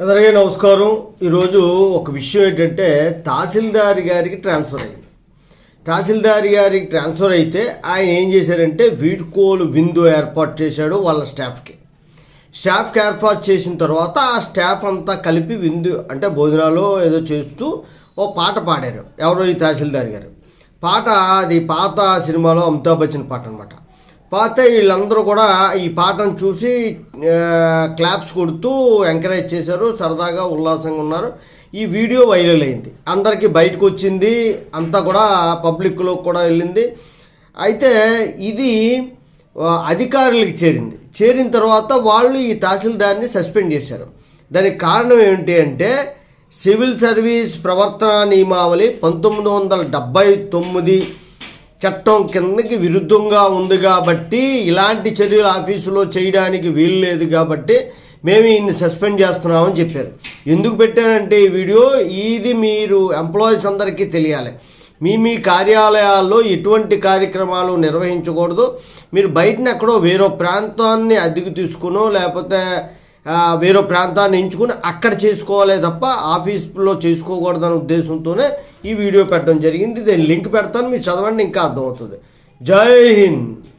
అందరికీ నమస్కారం. ఈరోజు ఒక విషయం ఏంటంటే తహసీల్దార్ గారికి ట్రాన్స్ఫర్ అయింది. తహసీల్దార్ గారికి ట్రాన్స్ఫర్ అయితే ఆయన ఏం చేశారంటే వీడ్కోలు విందు ఏర్పాటు చేశాడు వాళ్ళ స్టాఫ్కి. స్టాఫ్కి ఏర్పాటు చేసిన తర్వాత ఆ స్టాఫ్ అంతా కలిపి విందు అంటే భోజనాలు ఏదో చేస్తూ ఓ పాట పాడారు. ఎవరో ఈ తహసీల్దార్ గారు. పాట అది పాత సినిమాలో అమితాబ్ బచ్చన్ పాట అనమాట పాత వీళ్ళందరూ కూడా ఈ పాటను చూసి క్లాప్స్ కొడుతూ ఎంకరేజ్ చేశారు. సరదాగా ఉల్లాసంగా ఉన్నారు. ఈ వీడియో వైరల్ అయింది. అందరికీ బయటకు వచ్చింది. అంతా కూడా పబ్లిక్లో కూడా వెళ్ళింది. అయితే ఇది అధికారులకి అధికారులకు చేరింది. చేరిన తర్వాత వాళ్ళు ఈ తహసీల్దార్ని సస్పెండ్ చేశారు. దానికి కారణం ఏమిటి అంటే సివిల్ సర్వీస్ ప్రవర్తన నియమావళి పంతొమ్మిది వందల డెబ్బై తొమ్మిది చట్టం కిందకి విరుద్ధంగా ఉంది కాబట్టి ఇలాంటి చర్యలు ఆఫీసులో చేయడానికి వీలు లేదు కాబట్టి మేము ఈయన్ని సస్పెండ్ చేస్తున్నామని చెప్పారు. ఎందుకు పెట్టానంటే ఈ వీడియో ఇది మీరు ఎంప్లాయీస్ అందరికీ తెలియాలి. మీ మీ కార్యాలయాల్లో ఎటువంటి కార్యక్రమాలు నిర్వహించకూడదు. మీరు బయటనెక్కడో వేరో ప్రాంతాన్ని అద్దెకు తీసుకునో లేకపోతే వేరే ప్రాంతాన్ని ఎంచుకుని అక్కడ చేసుకోవాలే తప్ప ఆఫీస్లో చేసుకోకూడదనే ఉద్దేశంతోనే ఈ వీడియో పెట్టడం జరిగింది. దీని లింక్ పెడతాను మీరు చదవండి ఇంకా అర్థమవుతుంది. జై హింద్!